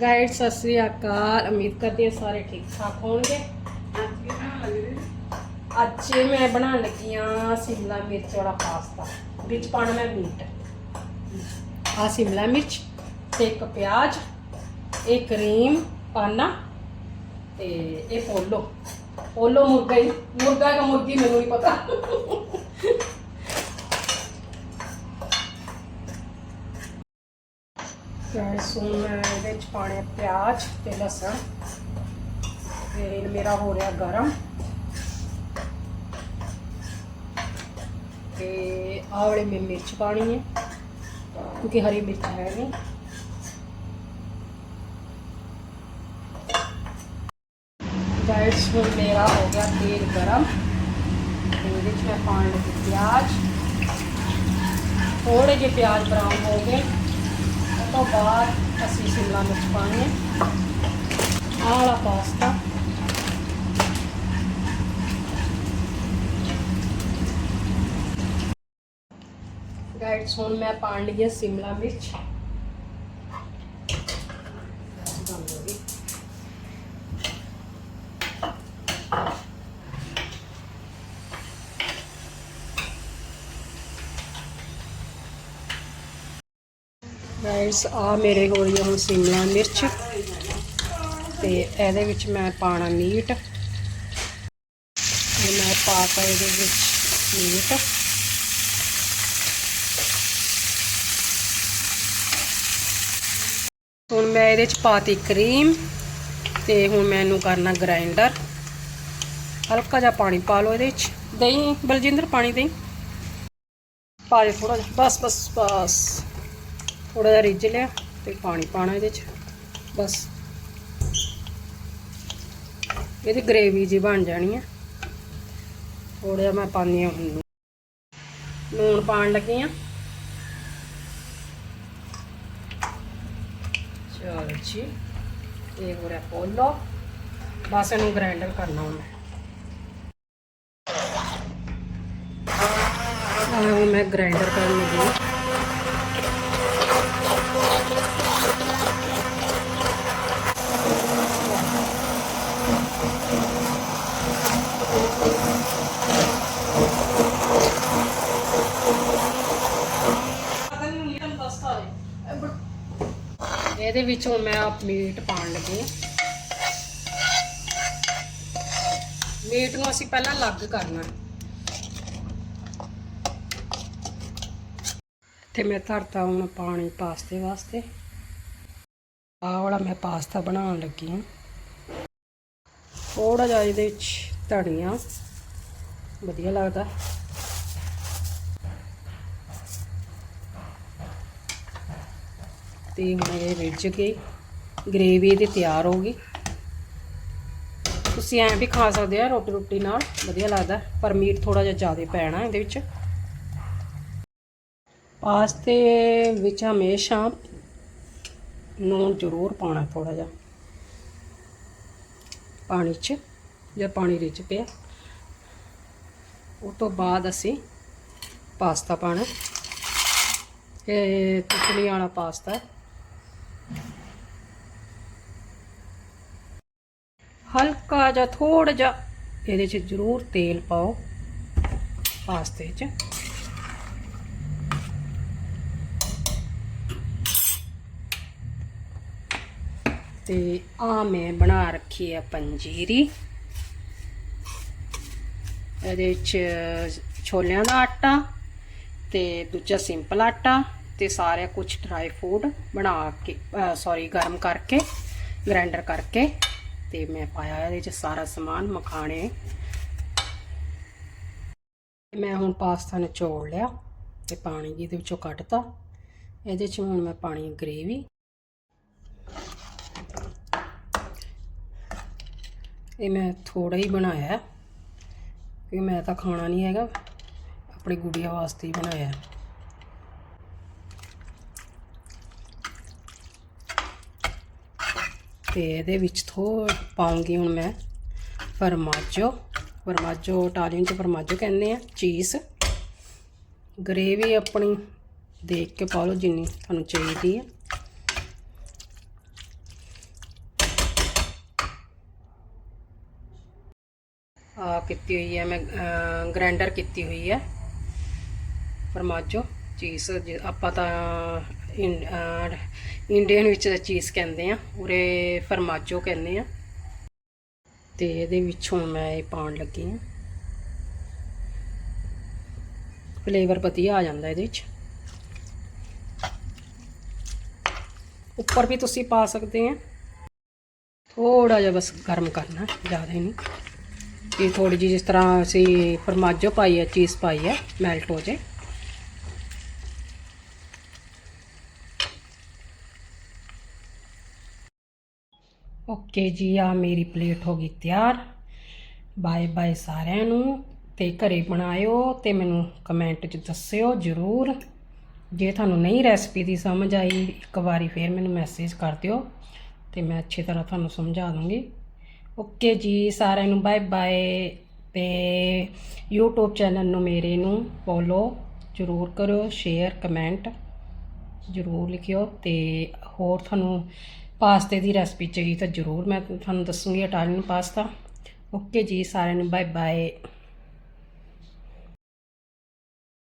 Guide Sat Sri ਅਕਾਲ। ਉਮੀਦ ਕਰਦੀ ਹਾਂ ਸਾਰੇ ਠੀਕ ਠਾਕ ਹੋਣਗੇ। ਅੱਜ ਮੈਂ ਬਣਾਉਣ ਲੱਗੀ ਆ ਸ਼ਿਮਲਾ ਮਿਰਚ ਵਾਲਾ ਪਾਸਤਾ। ਵਿੱਚ ਪਾਣਾ ਮੈਂ ਮੀਟ। ਆ ਸ਼ਿਮਲਾ ਮਿਰਚ, ਤੇ ਇੱਕ ਪਿਆਜ਼ ਇਹ ਕਰੀਮ ਪਾਣਾ ਤੇ ਇਹ ਪੋਲੋ ਪੋਲੋ ਮੁਰਗਾ ਹੀ ਮੁਰਗਾ ਦਾ ਮੁਰਗੀ ਮੈਨੂੰ ਨਹੀਂ ਪਤਾ। ਗੈਸ ਮੈਂ ਇਹਦੇ ਵਿੱਚ ਪਾਣੇ ਪਿਆਜ਼ ਤੇ ਲਸਣ ਤੇਲ ਮੇਰਾ ਹੋ ਰਿਹਾ ਗਰਮ। ਤੇ ਆਹ ਵਾਲੀ ਮੈਂ ਮਿਰਚ ਪਾਣੀ ਹੈ, ਕਿਉਂਕਿ ਹਰੀ ਮਿਰਚ ਹੈ ਨਹੀਂ। ਗੈਸ ਹੁਣ ਮੇਰਾ ਹੋ ਗਿਆ ਤੇਲ ਗਰਮ। ਤੇ ਇਹਦੇ ਵਿੱਚ ਮੈਂ ਪਾਣ ਲੱਗੀ ਪਿਆਜ਼। ਥੋੜੇ ਜਿਹੇ ਪਿਆਜ਼ ਬਰਾਊਨ ਹੋ ਗਏ। ਤੋਂ ਬਾਅਦ ਅਸੀਂ ਸ਼ਿਮਲਾ ਮਿਰਚ ਪਾਣੀ ਹੈ। ਆਹ ਵਾਲਾ ਪਾਸਤਾ। ਗਾਈਡਸ ਹੁਣ ਮੈਂ ਪਾਣ ਲਈ ਹੈ ਸ਼ਿਮਲਾ ਮਿਰਚ ਬੰਦ ਹੋ ਗਈ ਗਾਈਸ ਆ ਮੇਰੇ ਹੋ ਰਹੀ ਹੁਣ ਸ਼ਿਮਲਾ ਮਿਰਚ ਤੇ ਇਹਦੇ ਵਿੱਚ ਮੈਂ ਪਾਣਾ ਮੀਟ। ਤੇ ਮੈਂ ਪਾਤਾ ਇਹਦੇ ਵਿੱਚ ਮੀਟ। ਹੁਣ ਮੈਂ ਇਹਦੇ ਚ ਪਾਤੀ ਕਰੀਮ ਤੇ ਹੁਣ ਮੈਂ ਇਹਨੂੰ ਕਰਨਾ ਗ੍ਰਾਈਂਡਰ। ਹਲਕਾ ਜਿਹਾ ਪਾਣੀ ਪਾ ਲਓ ਇਹਦੇ ਵਿੱਚ। ਦਹੀਂ, ਬਲਜਿੰਦਰ, ਪਾਣੀ ਦਹੀਂ। ਪਾ ਦੇ ਥੋੜਾ ਜਿਹਾ। ਬਸ ਬਸ ਬਸ। ਥੋੜਾ ਜਿਹਾ ਰਿੱਝ ਲਿਆ ਤੇ ਪਾਣੀ ਪਾਣਾ ਇਹਦੇ ਚ, ਬਸ। ਇਹਦੀ ਗ੍ਰੇਵੀ ਜੀ ਬਣ ਜਾਣੀ ਹੈ ਥੋੜਾ ਜਿਹਾ ਮੈਂ ਪਾਣੀ ਆ ਹੁਣ ਲੂਣ ਪਾਣ ਲੱਗੀ ਆ ਚਲੋ ਜੀ, ਇਹ ਹੋ ਰਿਹਾ ਪੋਲੋ। ਬਸ ਇਹਨੂੰ ਗ੍ਰਾਈਂਡਰ ਕਰਨਾ ਹੁਣ ਆ ਮੈਂ ਗ੍ਰਾਈਂਡਰ ਕਰਨ ਲੱਗੀ ਹਾਂ ਇਹਦੇ ਵਿੱਚ ਹੁਣ ਮੈਂ ਮੀਟ ਪਾਉਣ ਲੱਗੀ ਹਾਂ। ਮੀਟ ਨੂੰ ਅਸੀਂ ਪਹਿਲਾਂ ਅਲੱਗ ਕਰਨਾ। ਤੇ ਮੈਂ ਧਰਤਾ ਹੁਣ ਪਾਣੀ ਪਾਸਤੇ ਵਾਸਤੇ। ਆਹ ਵਾਲਾ ਮੈਂ ਪਾਸਤਾ ਬਣਾਉਣ ਲੱਗੀ ਹਾਂ। ਥੋੜਾ ਜਿਹਾ ਇਹਦੇ ਵਿੱਚ ਧਨੀਆ। ਵਧੀਆ ਲੱਗਦਾ। ਤੇ ਹੁਣ ਇਹ ਰਿੱਝ ਗਈ ਗ੍ਰੇਵੀ ਇਹਦੀ ਤਿਆਰ ਹੋ ਗਈ। ਤੁਸੀਂ ਐਂ ਵੀ ਖਾ ਸਕਦੇ ਆ ਰੋਟੀ ਰੋਟੀ ਨਾਲ, ਵਧੀਆ ਲੱਗਦਾ, ਪਰ ਮੀਟ ਥੋੜਾ ਜਿਹਾ ਜ਼ਿਆਦਾ ਪੈਣਾ ਇਹਦੇ ਵਿੱਚ। ਪਾਸਤੇ ਵਿੱਚ ਹਮੇਸ਼ਾ ਨੂਨ ਜ਼ਰੂਰ ਪਾਉਣਾ ਥੋੜਾ ਜਿਹਾ। ਪਾਣੀ 'ਚ ਜਾਂ ਪਾਣੀ ਰਿੱਝ ਪਿਆ, ਉਹ ਤੋਂ ਬਾਅਦ ਅਸੀਂ ਪਾਸਤਾ ਪਾਣਾ ਇਹ ਤਿਤਲੀ ਵਾਲਾ ਪਾਸਤਾ। ਹਲਕਾ ਜਿਹਾ ਥੋੜਾ ਜਿਹਾ ਇਹਦੇ 'ਚ ਜ਼ਰੂਰ ਤੇਲ ਪਾਓ ਪਾਸਤੇ 'ਚ। ਤੇ ਆ ਮੈਂ ਬਣਾ ਰੱਖੀ ਹੈ ਪੰਜੀਰੀ। ਇਹਦੇ 'ਚ ਛੋਲਿਆਂ ਦਾ ਆਟਾ ਤੇ ਦੂਜਾ ਸਿੰਪਲ ਆਟਾ ਤੇ ਸਾਰਾ ਕੁਝ ਡਰਾਈ ਫੂਡ ਬਣਾ ਕੇ ਸੌਰੀ ਗਰਮ ਕਰਕੇ ਗ੍ਰਾਈਂਡਰ ਕਰਕੇ ਤੇ ਮੈਂ ਪਾਇਆ ਇਹਦੇ ਚ ਸਾਰਾ ਸਮਾਨ, ਮਖਾਣੇ। ਮੈਂ ਹੁਣ ਪਾਸਤਾ ਨਿਚੋੜ ਲਿਆ ਤੇ ਪਾਣੀ ਇਹਦੇ ਵਿੱਚੋਂ ਕੱਢਤਾ। ਇਹਦੇ ਚ ਹੁਣ ਮੈਂ ਪਾਣੀ ਗ੍ਰੇਵੀ। ਇਹ ਮੈਂ ਥੋੜਾ ਹੀ ਬਣਾਇਆ, ਕਿਉਂਕਿ ਮੈਂ ਤਾਂ ਖਾਣਾ ਨਹੀਂ ਹੈਗਾ। ਆਪਣੀ ਗੁੜੀਆ ਵਾਸਤੇ ਹੀ ਬਣਾਇਆ। ਤੇ ਇਹਦੇ ਵਿੱਚ ਥੋੜ ਪਾਉਂਗੀ ਹੁਣ ਮੈਂ ਫਰਮਾਜੋ ਫਰਮਾਜੋ ਟਾਲੀਨ ਚ ਫਰਮਾਜੋ ਕਹਿੰਦੇ ਆ, ਚੀਜ਼। ਗਰੇਵੀ ਆਪਣੀ ਦੇਖ ਕੇ ਪਾ ਲਓ ਜਿੰਨੀ ਤੁਹਾਨੂੰ ਚਾਹੀਦੀ ਹੈ ਆ ਕੀਤੀ ਹੋਈ ਹੈ ਮੈਂ ਗ੍ਰਾਈਂਡਰ ਕੀਤੀ ਹੋਈ ਹੈ ਫਰਮਾਜੋ ਚੀਜ਼। ਆਪਾਂ ਤਾਂ ਇੰਡੀਅਨ ਵਿੱਚ ਚੀਜ਼ ਕਹਿੰਦੇ ਆ, ਉਰੇ ਫਰਮਾਜੋ ਕਹਿੰਦੇ ਆ। ਤੇ ਇਹਦੇ ਵਿੱਚ ਹੁਣ ਮੈਂ ਇਹ ਪਾਉਣ ਲੱਗੀ ਆ। ਫਲੇਵਰ ਵਧੀਆ ਆ ਜਾਂਦਾ ਇਹਦੇ ਵਿੱਚ। ਉੱਪਰ ਵੀ ਤੁਸੀਂ ਪਾ ਸਕਦੇ ਆ। ਥੋੜਾ ਜਿਹਾ ਬਸ ਗਰਮ ਕਰਨਾ, ਜ਼ਿਆਦਾ ਨਹੀਂ। ਇਹ ਥੋੜੀ ਜਿਹੀ ਜਿਸ ਤਰ੍ਹਾਂ ਅਸੀਂ ਫਰਮਾਜੋ ਪਾਈ ਆ ਚੀਜ਼ ਪਾਈ ਆ ਮੈਲਟ ਹੋ ਜੇ। ਓਕੇ ਜੀ, ਆ ਮੇਰੀ ਪਲੇਟ ਹੋ ਗਈ ਤਿਆਰ। ਬਾਏ ਬਾਏ ਸਾਰਿਆਂ ਨੂੰ ਤੇ ਘਰੇ ਬਣਾਇਓ ਤੇ ਮੈਨੂੰ ਕਮੈਂਟ 'ਚ ਦੱਸਿਓ ਜਰੂਰ। ਜੇ ਤੁਹਾਨੂੰ ਨਹੀਂ ਰੈਸਪੀ ਦੀ ਸਮਝ ਆਈ, ਇੱਕ ਵਾਰੀ ਫੇਰ ਮੈਨੂੰ ਮੈਸੇਜ ਕਰ ਦਿਓ ਤੇ ਮੈਂ ਅੱਛੀ ਤਰ੍ਹਾਂ ਤੁਹਾਨੂੰ ਸਮਝਾ ਦੂੰਗੀ। ਓਕੇ ਜੀ, ਸਾਰਿਆਂ ਨੂੰ ਬਾਏ ਬਾਏ ਤੇ YouTube ਚੈਨਲ ਨੂੰ ਮੇਰੇ ਨੂੰ ਫੋਲੋ ਜਰੂਰ ਕਰੋ ਸ਼ੇਅਰ ਕਮੈਂਟ ਜਰੂਰ ਲਿਖਿਓ ਤੇ ਹੋਰ ਤੁਹਾਨੂੰ ਪਾਸਤੇ ਦੀ ਰੈਸਪੀ ਚਾਹੀਦੀ ਤਾਂ ਜਰੂਰ ਮੈਂ ਤੁਹਾਨੂੰ ਦੱਸੂਗੀ ਇਟਾਲੀਅਨ ਪਾਸਤਾ ਓਕੇ ਜੀ, ਸਾਰਿਆਂ ਨੂੰ ਬਾਏ ਬਾਏ